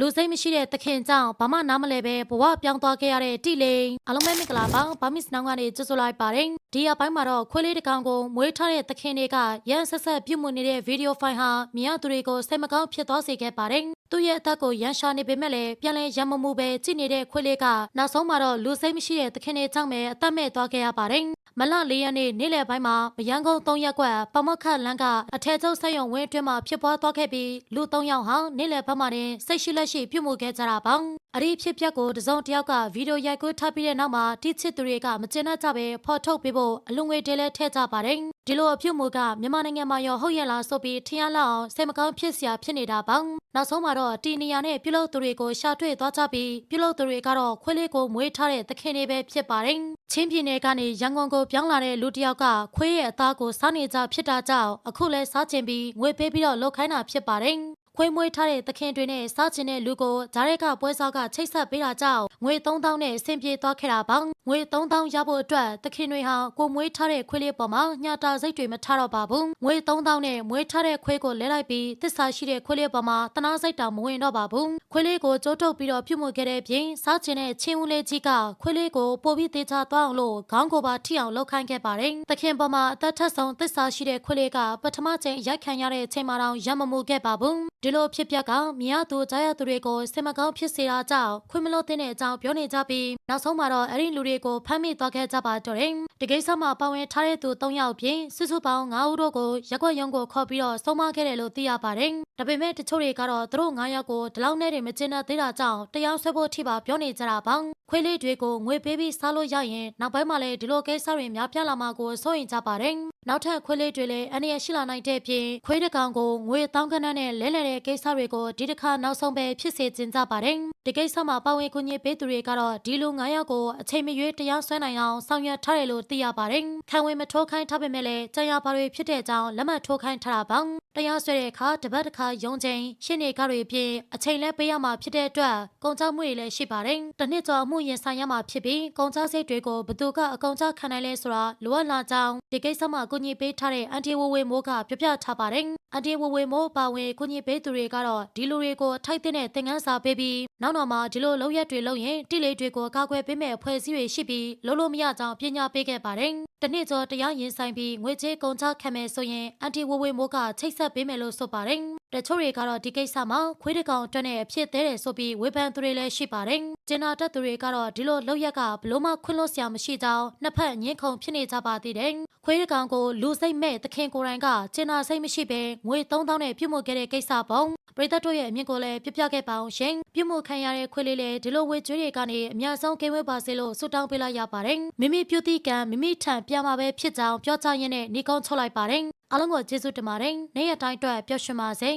လူစိတ်မရှိတဲ့သခင်ကြောင့်ဘာမှနားမလဲပဲဘဝပြောင်းသွားခဲ့ရတဲ့တိလိန်အလုံးမဲမင်္ဂလာပါဘာမစ်နောင်ကနေကြိုဆိုလိုက်ပါတယ်ဒီအပိုင်းမှာတော့ခွေးလေးတစ်ကောင်ကိုမွေးထားတဲ့သခင်တွေကရန်ဆက်ဆက်ပြုတ်မှုနေတဲ့ဗီဒီယိုဖိုင်ဟာမြင်ရသူတွေကိုစိတ်မကောင်းဖြစ်သွားစေခဲ့ပါတယ်သူ့ရဲ့အသက်ကိုရန်ရှာနေပေမဲ့လည်းပြန်လဲရံမမှုပဲကြည့်နေတဲ့ခွေးလေးကနောက်ဆုံးမှာတော့လူစိတ်မရှိတဲ့သခင်တွေကြောင့်ပဲအသက်မဲ့သွားခဲ့ရပါတယ် မလ၄ရက်နေ့နေ့လယ်ပိုင်းမှာမယန်းကုန်း၃ရက်ကွက်ပမခတ်လန်းကအထက်ကျုပ်ဆက်ရုံဝင်းအတွင်းမှာဖြစ်ပွားသွားခဲ့ပြီးလူ၃ယောက်ဟာနေ့လယ်ဘက်မှာတင်စိတ်ရှိလက်ရှိပြုတ်မှုခဲ့ကြတာပါ။အဒီဖြစ်ပျက်ကိုတစုံတစ်ယောက်ကဗီဒီယိုရိုက်ကူးထားပြီးတဲ့နောက်မှာတိချစ်သူတွေကမကျေနပ်ကြပဲဖော်ထုတ်ပေးဖို့အလူငွေတဲလဲထည့်ကြပါတယ်။ဒီလိုအဖြစ်မှုကမြန်မာနိုင်ငံမှာရောဟုတ်ရလားဆိုပြီးထင်ရလောက်အောင်စိတ်မကောင်းဖြစ်စရာဖြစ်နေတာပါ။နောက်ဆုံးမှာတော့တီနီယာနဲ့ပြုလုပ်သူတွေကိုရှာတွေ့သွားကြပြီးပြုလုပ်သူတွေကတော့ခွေးလေးကိုမွေးထားတဲ့သခင်တွေပဲဖြစ်ပါတယ်။ ချင်းပြည်နယ်ကနေရန်ကုန်ကိုပြောင်းလာတဲ့လူတစ်ယောက်ကခွေးရဲ့အသားကိုစားနေကြဖြစ်တာကြောင့်အခုလဲစားချင်ပြီးငွေပေးပြီးတော့လှုပ်ခိုင်းတာဖြစ်ပါတယ်။ခွေးမွေးထားတဲ့သခင်တွေနဲ့စားချင်တဲ့လူကိုဂျားရက်ကပွဲစားကချိတ်ဆက်ပေးတာကြောင့် ငွေ3000နဲ့ဆင်ပြေသွားခဲ့တာပါငွေ3000ရဖို့အတွက်သခင်တွေဟာကိုမွေးထားတဲ့ခွေးလေးပေါ်မှာညတာစိတ်တွေမထားတော့ပါဘူးငွေ3000နဲ့မွေးထားတဲ့ခွေးကိုလဲလိုက်ပြီးတစ္ဆာရှိတဲ့ခွေးလေးပေါ်မှာတနာစိတ်တောင်မဝင်တော့ပါဘူးခွေးလေးကိုကြိုးထုတ်ပြီးတော့ပြုတ်မှုခဲ့တဲ့ပြင်စားချင်တဲ့ချင်းဦးလေးကြီးကခွေးလေးကိုပို့ပြီးသေးချသွားအောင်လို့ခေါင်းကိုပါထိအောင်လှုပ်ခိုင်းခဲ့ပါတယ်သခင်ပေါ်မှာအသက်ထက်ဆုံးတစ္ဆာရှိတဲ့ခွေးလေးကပထမချိန်ရိုက်ခံရတဲ့ချိန်မှာတော့ရမမှုခဲ့ပါဘူးဒီလိုဖြစ်ပျက်ကမြရသူကြားရသူတွေကိုစင်မကောင်းဖြစ်စေတာကြောင့်ခွင့်မလို့တဲ့အကြောင်းပြောနေကြပြီးနောက်ဆုံးမှာတော့အဲ့ဒီလူတွေကိုဖမ်းမိသွားခဲ့ကြပါတော့တယ်ဒီကိစ္စမှာပါဝင်ထားတဲ့သူ၃ယောက်ပြင်စုစုပေါင်း9ဦးတို့ကိုရက်ွက်ရုံကိုခေါ်ပြီးတော့ဆုံးမခဲ့တယ်လို့သိရပါတယ်ဒါပေမဲ့တချို့တွေကတော့သူတို့9ယောက်ကိုဒီလောက်နဲ့တွေမကျင်တတ်သေးတာကြောင့်တရားစွဲဖို့ထိပါပြောနေကြတာပါခွေးလေးတွေကိုငွေပေးပြီးစားလို့ရရင်နောက်ပိုင်းမှာလည်းဒီလိုကိစ္စတွေများပြားလာမှာကိုစိုးရင်ကြပါတယ်နောက်ထပ်ခွေးလေးတွေလည်းအနေရရှိလာနိုင်တဲ့ပြင်ခွေးတစ်ကောင်ကိုငွေတောင်းကနန်းနဲ့လဲလှယ်တဲ့ကိစ္စတွေကိုဒီတစ်ခါနောက်ဆုံးပဲဖြစ်စေခြင်းကြပါတယ်ဒီကိစ္စမှာပါဝင်ကူညီပေးသူတွေကတော့ဒီလူ9ယောက်ကိုအချိန်မရွေးတရားစွဲနိုင်အောင်ဆောင်ရွက်ထားတယ်လို့သိရပါတယ်ခံဝင်မထိုးခိုင်းထားပေမဲ့လည်းကြံရပါတွေဖြစ်တဲ့အကြောင်းလက်မှတ်ထိုးခိုင်းထားတာပါ တရားစွဲတဲ့အခါတပတ်တစ်ခါရုံချိန်ရှင်းနေကြတွေဖြင့်အချိန်လဲပေးရမှာဖြစ်တဲ့အတွက်ကုန်ကြမှုတွေလည်းရှိပါတယ်။တစ်နှစ်ကျော်အမှုရင်ဆိုင်ရမှာဖြစ်ပြီးကုန်ကြစိတ်တွေကိုဘသူကအကုန်ကြခံနိုင်လဲဆိုတာလိုအပ်လာကြောင်းဒီကိစ္စမှာကူညီပေးထားတဲ့အန်တီဝဝေမိုးကပြပြထားပါတယ်။အန်တီဝဝေမိုးပါဝင်ကူညီပေးသူတွေကတော့ဒီလူတွေကိုထိုက်တဲ့သင်ခန်းစာပေးပြီးနောက်တော့မှဒီလိုလုံရက်တွေလုံရင်တိလေးတွေကိုကာကွယ်ပေးမဲ့အဖွဲ့အစည်းတွေရှိပြီးလုံးလို့မရကြောင်းပညာပေးခဲ့ပါတယ်။တနှစ်ကျော်တရားရင်ဆိုင်ပြီးငွေကြေးကုန်ကြခံမယ်ဆိုရင်အန်တီဝဝေမိုးကချိတ်ဆက်ပေးမယ်လို့ဆိုပါတယ်။တချို့တွေကတော့ဒီကိစ္စမှာခွေးတကောင်တွက်နဲ့အဖြစ်သေးတယ်ဆိုပြီးဝေဖန်သူတွေလည်းရှိပါတယ်။ကျင်နာတက်သူတွေကတော့ဒီလိုလောက်ရက်ကဘလို့မှခွင့်လွှတ်စရာမရှိကြောင်းနှစ်ဖက်ညှင်းခုန်ဖြစ်နေကြပါသေးတယ်။ခွေးတကောင်ကိုလူစိတ်မဲ့သခင်ကိုယ်တိုင်ကကျင်နာစိတ်မရှိဘဲငွေ3000နဲ့ပြုတ်မှုခဲ့တဲ့ကိစ္စပုံ ပရိသတ်တို့ရဲ့အမြင်ကိုလည်းပြပြခဲ့ပါအောင်ရှင်ပြုမှုခံရတဲ့ခွေးလေးလည်းဒီလိုဝေကျွေးတွေကနေအများဆုံးကိန်းဝဲပါစေလို့ဆုတောင်းပေးလိုက်ရပါတယ်မိမိပြုတိကံမိမိထံပြန်มาပဲဖြစ်ကြောင်းပြောကြားရင်းနဲ့ညီကုန်းချုပ်လိုက်ပါတယ်အားလုံးကိုကျေးဇူးတင်ပါတယ်နေ့ရက်တိုင်းအတွက်ပျော်ရွှင်ပါစေ